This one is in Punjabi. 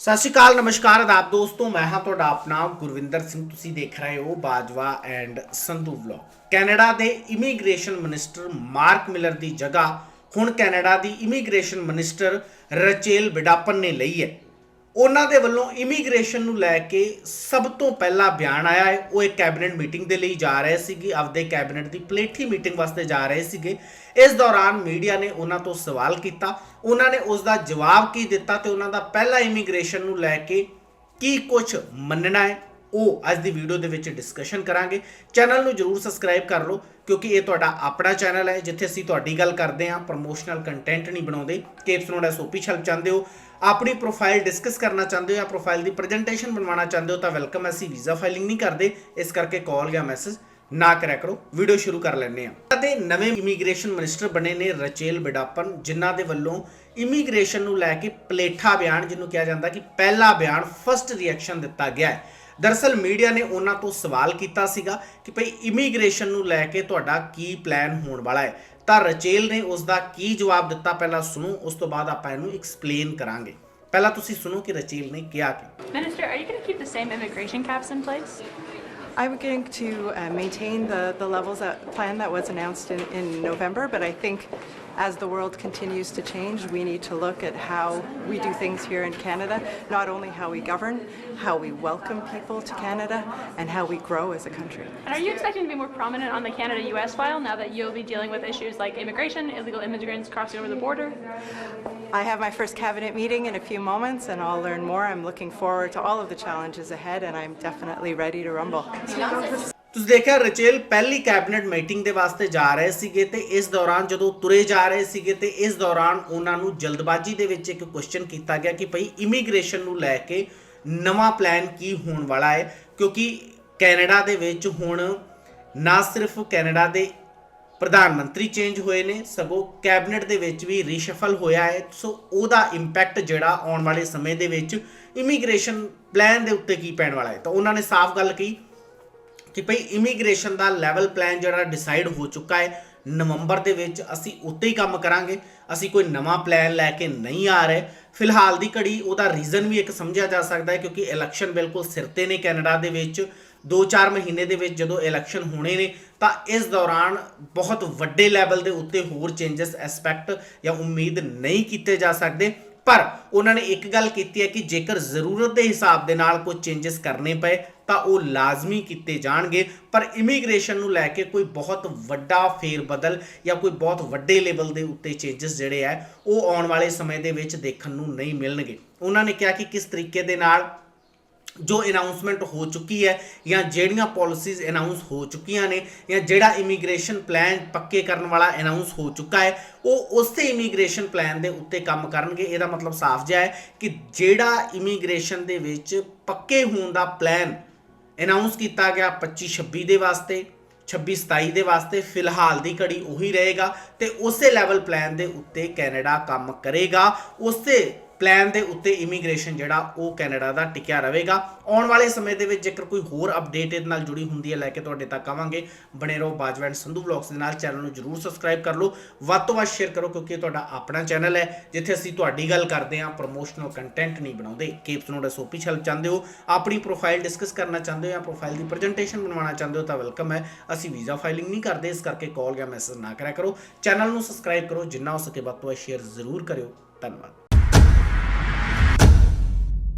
ਸਤਿ ਸ਼੍ਰੀ ਅਕਾਲ, ਨਮਸਕਾਰ ਆਦਾਬ ਦੋਸਤੋ, ਮੈਂ ਹਾਂ ਤੁਹਾਡਾ ਆਪਣਾ ਗੁਰਵਿੰਦਰ ਸਿੰਘ। ਤੁਸੀਂ ਦੇਖ ਰਹੇ ਹੋ Bajwa and Sandhu vlog. Canada ਦੇ ਇਮੀਗ੍ਰੇਸ਼ਨ ਮਿਨਿਸਟਰ ਮਾਰਕ ਮਿਲਰ ਦੀ ਜਗ੍ਹਾ ਹੁਣ ਕੈਨੇਡਾ ਦੀ ਇਮੀਗ੍ਰੇਸ਼ਨ ਮਿਨਿਸਟਰ ਰਚੇਲ ਬਿਡਾਪਨ ਨੇ ਲਈ ਹੈ। ਉਹਨਾਂ ਦੇ ਵੱਲੋਂ ਇਮੀਗ੍ਰੇਸ਼ਨ ਨੂੰ ਲੈ ਕੇ ਸਭ ਤੋਂ ਪਹਿਲਾ ਬਿਆਨ ਆਇਆ ਹੈ। ਉਹ ਇੱਕ ਕੈਬਨਿਟ ਮੀਟਿੰਗ ਦੇ ਲਈ ਜਾ ਰਹੇ ਸੀਗੇ, ਆਪਦੇ ਕੈਬਨਿਟ ਦੀ ਪਲੇਠੀ ਮੀਟਿੰਗ ਵਾਸਤੇ ਜਾ ਰਹੇ ਸੀਗੇ। ਇਸ ਦੌਰਾਨ ਮੀਡੀਆ ਨੇ ਉਹਨਾਂ ਤੋਂ ਸਵਾਲ ਕੀਤਾ। ਉਹਨਾਂ ਨੇ ਉਸ ਦਾ ਜਵਾਬ ਕੀ ਦਿੱਤਾ ਤੇ ਉਹਨਾਂ ਦਾ ਪਹਿਲਾ ਇਮੀਗ੍ਰੇਸ਼ਨ ਨੂੰ ਲੈ ਕੇ ਕੀ ਕੁਝ ਮੰਨਣਾ ਹੈ? ਉਹ ਅੱਜ ਦੀ ਵੀਡੀਓ ਦੇ ਵਿੱਚ ਡਿਸਕਸ਼ਨ ਕਰਾਂਗੇ। ਚੈਨਲ ਨੂੰ ਜਰੂਰ ਸਬਸਕ੍ਰਾਈਬ ਕਰ ਲਓ, ਕਿਉਂਕਿ ਇਹ ਤੁਹਾਡਾ ਆਪਣਾ ਚੈਨਲ ਹੈ, ਜਿੱਥੇ ਅਸੀਂ ਤੁਹਾਡੀ ਗੱਲ ਕਰਦੇ ਹਾਂ ਪ੍ਰੋਮੋਸ਼ਨਲ ਕੰਟੈਂਟ ਨਹੀਂ ਬਣਾਉਂਦੇ। ਕੇਪਸ ਨੋਡ ਐਸਓਪੀ ਛਲ ਚਾਹੁੰਦੇ ਹੋ, ਆਪਣੀ ਪ੍ਰੋਫਾਈਲ ਡਿਸਕਸ ਕਰਨਾ ਚਾਹੁੰਦੇ ਹੋ ਜਾਂ ਪ੍ਰੋਫਾਈਲ ਦੀ ਪ੍ਰੈਜੈਂਟੇਸ਼ਨ ਬਣਵਾਉਣਾ ਚਾਹੁੰਦੇ ਹੋ, ਤਾਂ ਵੈਲਕਮ ਅਸੀਂ ਵੀਜ਼ਾ ਫਾਈਲਿੰਗ ਨਹੀਂ ਕਰਦੇ। ਇਸ ਕਰਕੇ ਕਾਲ ਜਾਂ ਮੈਸੇਜ ਨਾ ਕਰਿਆ ਕਰੋ। ਵੀਡੀਓ ਸ਼ੁਰੂ ਕਰ ਲੈਂਦੇ ਆ ਅਤੇ ਨਵੇਂ ਇਮੀਗ੍ਰੇਸ਼ਨ ਮਿਨਿਸਟਰ ਬਣੇ ਨੇ ਰਚੇਲ ਬਿਡਾਪਨ, ਜਿਨ੍ਹਾਂ ਦੇ ਵੱਲੋਂ ਇਮੀਗ੍ਰੇਸ਼ਨ ਨੂੰ ਲੈ ਕੇ ਪਲੇਠਾ ਬਿਆਨ, ਜਿਹਨੂੰ ਕਿਹਾ ਜਾਂਦਾ ਕਿ ਪਹਿਲਾ ਬਿਆਨ ਫਰਸਟ ਰਿਐਕਸ਼ਨ ਦਿੱਤਾ ਗਿਆ ਹੈ। ਦਰਅਸਲ ਮੀਡੀਆ ਨੇ ਉਹਨਾਂ ਤੋਂ ਸਵਾਲ ਕੀਤਾ ਸੀਗਾ ਕਿ ਭਈ ਇਮੀਗ੍ਰੇਸ਼ਨ ਨੂੰ ਲੈ ਕੇ ਤੁਹਾਡਾ ਕੀ ਪਲਾਨ ਹੋਣ ਵਾਲਾ ਹੈ ਤਾਂ ਰਚੇਲ ਨੇ ਉਸ ਦਾ ਕੀ ਜਵਾਬ ਦਿੱਤਾ ਪਹਿਲਾਂ ਸੁਣੋ ਉਸ ਤੋਂ ਬਾਅਦ ਆਪਾਂ ਇਹਨੂੰ ਐਕਸਪਲੇਨ ਕਰਾਂਗੇ ਪਹਿਲਾਂ ਤੁਸੀਂ ਸੁਣੋ ਕਿ ਰਚੇਲ ਨੇ ਕਿਹਾ ਕਿ Minister, are you going to keep the same immigration caps in place? I'm going to uh, maintain the, the levels that plan that was announced in, in November, but I think as the world continues to change, we need to look at how we do things here in Canada, not only how we govern, how we welcome people to Canada, and how we grow as a country. And are you expecting to be more prominent on the Canada US file now that you'll be dealing with issues like immigration, illegal immigrants crossing over the border? I have my first cabinet meeting in a few moments, and I'll learn more. I'm looking forward to all of the challenges ahead, and I'm definitely ready to rumble. ਤੁਸੀਂ ਦੇਖਿਆ ਰਚੇਲ ਪਹਿਲੀ ਕੈਬਨਿਟ ਮੀਟਿੰਗ ਦੇ ਵਾਸਤੇ ਜਾ ਰਹੇ ਸੀਗੇ ਤੇ ਇਸ ਦੌਰਾਨ ਜਦੋਂ ਤੁਰੇ ਜਾ ਰਹੇ ਸੀਗੇ ਤੇ ਇਸ ਦੌਰਾਨ ਉਹਨਾਂ ਨੂੰ ਜਲਦਬਾਜ਼ੀ ਦੇ ਵਿੱਚ ਇੱਕ ਕੁਐਸਚਨ ਕੀਤਾ ਗਿਆ ਕਿ ਭਈ ਇਮੀਗ੍ਰੇਸ਼ਨ ਨੂੰ ਲੈ ਕੇ ਨਵਾਂ ਪਲਾਨ ਕੀ ਹੋਣ ਵਾਲਾ ਹੈ? ਕਿਉਂਕਿ ਕੈਨੇਡਾ ਦੇ ਵਿੱਚ ਹੁਣ ਨਾ ਸਿਰਫ ਕੈਨੇਡਾ ਦੇ ਪ੍ਰਧਾਨ ਮੰਤਰੀ ਚੇਂਜ ਹੋਏ ਨੇ, ਸਗੋਂ ਕੈਬਨਿਟ ਦੇ ਵਿੱਚ ਵੀ ਰੀਸ਼ਫਲ ਹੋਇਆ ਹੈ। ਸੋ ਉਹਦਾ ਇੰਪੈਕਟ ਜਿਹੜਾ ਆਉਣ ਵਾਲੇ ਸਮੇਂ ਦੇ ਵਿੱਚ ਇਮੀਗ੍ਰੇਸ਼ਨ ਪਲਾਨ ਦੇ ਉੱਤੇ ਕੀ ਪੈਣ ਵਾਲਾ ਹੈ? ਤਾਂ ਉਹਨਾਂ ਨੇ ਸਾਫ਼ ਗੱਲ ਕਹੀ ਕਿ ਭਈ ਇਮੀਗ੍ਰੇਸ਼ਨ ਦਾ ਲੈਵਲ ਪਲਾਨ ਜਿਹੜਾ ਡਿਸਾਈਡ ਹੋ ਚੁੱਕਾ ਹੈ, ਨਵੰਬਰ ਦੇ ਵਿੱਚ ਅਸੀਂ ਉੱਤੇ ਹੀ ਕੰਮ ਕਰਾਂਗੇ। ਅਸੀਂ ਕੋਈ ਨਵਾਂ ਪਲਾਨ ਲੈ ਕੇ ਨਹੀਂ ਆ ਰਹੇ। ਫਿਲਹਾਲ ਦੀ ਘੜੀ ਉਹਦਾ ਰੀਜ਼ਨ ਵੀ ਇੱਕ ਸਮਝਿਆ ਜਾ ਸਕਦਾ ਹੈ, ਕਿਉਂਕਿ ਇਲੈਕਸ਼ਨ ਬਿਲਕੁਲ ਸਿਰ ਤੇ ਨੇ ਕੈਨੇਡਾ ਦੇ ਵਿੱਚ। 2-4 ਮਹੀਨੇ ਦੇ ਵਿੱਚ ਜਦੋਂ ਇਲੈਕਸ਼ਨ ਹੋਣੇ ਨੇ, ਤਾਂ ਇਸ ਦੌਰਾਨ ਬਹੁਤ ਵੱਡੇ ਲੈਵਲ ਦੇ ਉੱਤੇ ਹੋਰ ਚੇਂਜਸ ਐਸਪੈਕਟ ਜਾਂ ਉਮੀਦ ਨਹੀਂ ਕੀਤੇ ਜਾ ਸਕਦੇ। ਪਰ ਉਹਨਾਂ ਨੇ ਇੱਕ ਗੱਲ ਕੀਤੀ ਹੈ ਕਿ ਜੇਕਰ ਜ਼ਰੂਰਤ ਦੇ ਹਿਸਾਬ ਦੇ ਨਾਲ ਕੋਈ ਚੇਂਜਸ ਕਰਨੇ ਪਏ, ਤਾਂ ਉਹ ਲਾਜ਼ਮੀ ਕੀਤੇ ਜਾਣਗੇ। ਪਰ ਇਮੀਗ੍ਰੇਸ਼ਨ ਨੂੰ ਲੈ ਕੇ ਕੋਈ ਬਹੁਤ ਵੱਡਾ ਫੇਰ ਬਦਲ ਜਾਂ ਕੋਈ ਬਹੁਤ ਵੱਡੇ ਲੈਵਲ ਦੇ ਉੱਤੇ ਚੇਂਜਸ ਜਿਹੜੇ ਆ ਉਹ ਆਉਣ ਵਾਲੇ ਸਮੇਂ ਦੇ ਵਿੱਚ ਦੇਖਣ ਨੂੰ ਨਹੀਂ ਮਿਲਣਗੇ। ਉਹਨਾਂ ਨੇ ਕਿਹਾ ਕਿ ਕਿਸ ਤਰੀਕੇ ਦੇ ਨਾਲ ਜੋ ਅਨਾਉਂਸਮੈਂਟ ਹੋ ਚੁੱਕੀ ਹੈ ਜਾਂ ਜਿਹੜੀਆਂ ਪਾਲਿਸੀਜ਼ ਅਨਾਉਂਸ ਹੋ ਚੁੱਕੀਆਂ ਨੇ ਜਾਂ ਜਿਹੜਾ ਇਮੀਗ੍ਰੇਸ਼ਨ ਪਲਾਨ ਪੱਕੇ ਕਰਨ ਵਾਲਾ ਅਨਾਉਂਸ ਹੋ ਚੁੱਕਾ ਹੈ, ਉਹ ਉਸੇ ਇਮੀਗ੍ਰੇਸ਼ਨ ਪਲਾਨ ਦੇ ਉੱਤੇ ਕੰਮ ਕਰਨਗੇ। ਇਹਦਾ ਮਤਲਬ ਸਾਫ਼ ਜਿਹਾ ਹੈ ਕਿ ਜਿਹੜਾ ਇਮੀਗ੍ਰੇਸ਼ਨ ਦੇ ਵਿੱਚ ਪੱਕੇ ਹੋਣ ਦਾ ਪਲਾਨ ਅਨਾਉਂਸ ਕੀਤਾ ਗਿਆ 25 26 ਦੇ ਵਾਸਤੇ 26 27 ਦੇ ਵਾਸਤੇ, ਫਿਲਹਾਲ ਦੀ ਘੜੀ ਉਹੀ ਰਹੇਗਾ ਤੇ ਉਸੇ ਲੈਵਲ ਪਲਾਨ ਦੇ ਉੱਤੇ ਕੈਨੇਡਾ ਕੰਮ ਕਰੇਗਾ। ਉਸੇ ਪਲਾਨ ਦੇ ਉੱਤੇ ਇਮੀਗ੍ਰੇਸ਼ਨ ਜਿਹੜਾ ਉਹ ਕੈਨੇਡਾ ਦਾ ਟਿਕਿਆ ਰਹੇਗਾ। ਆਉਣ ਵਾਲੇ ਸਮੇਂ ਦੇ ਵਿੱਚ ਜੇਕਰ ਕੋਈ ਹੋਰ ਅਪਡੇਟ ਇਹਦੇ ਨਾਲ ਜੁੜੀ ਹੁੰਦੀ ਹੈ, ਲੈ ਕੇ ਤੁਹਾਡੇ ਤੱਕ ਆਵਾਂਗੇ। ਬਣੇ ਰਹੋ ਬਾਜਵੈਂਡ ਸੰਧੂ ਵਲੌਗਸ ਦੇ ਨਾਲ। ਚੈਨਲ ਨੂੰ ਜਰੂਰ ਸਬਸਕ੍ਰਾਈਬ ਕਰ ਲਓ। ਵੱਧ ਤੋਂ ਵੱਧ ਸ਼ੇਅਰ ਕਰੋ ਕਿਉਂਕਿ ਇਹ ਤੁਹਾਡਾ ਆਪਣਾ ਚੈਨਲ ਹੈ, ਜਿੱਥੇ ਅਸੀਂ ਤੁਹਾਡੀ ਗੱਲ ਕਰਦੇ ਹਾਂ ਪ੍ਰੋਮੋਸ਼ਨਲ ਕੰਟੈਂਟ ਨਹੀਂ ਬਣਾਉਂਦੇ। ਕੇਪਸ ਨੋਡ ਐਸਓਪੀ ਛਲ ਚਾਹੁੰਦੇ ਹੋ, ਆਪਣੀ ਪ੍ਰੋਫਾਈਲ ਡਿਸਕਸ ਕਰਨਾ ਚਾਹੁੰਦੇ ਹੋ ਜਾਂ ਪ੍ਰੋਫਾਈਲ ਦੀ ਪ੍ਰੈਜੈਂਟੇਸ਼ਨ ਬਣਵਾਉਣਾ ਚਾਹੁੰਦੇ ਹੋ ਤਾਂ ਵੈਲਕਮ ਹੈ। ਅਸੀਂ ਵੀਜ਼ਾ ਫਾਈਲਿੰਗ ਨਹੀਂ ਕਰਦੇ, ਇਸ ਕਰਕੇ ਕਾਲ ਜਾਂ ਮੈਸੇਜ ਨਾ ਕਰਿਆ ਕਰੋ। ਚੈਨਲ ਨੂੰ ਸਬਸਕ੍ਰਾਈਬ ਕਰੋ, ਜਿੰਨਾ ਹੋ ਸਕੇ ਵੱਧ ਤੋਂ ਵੱਧ ਸ਼ੇਅਰ ਜ਼ਰੂਰ ਕਰਿਓ। ਧੰਨਵਾਦ।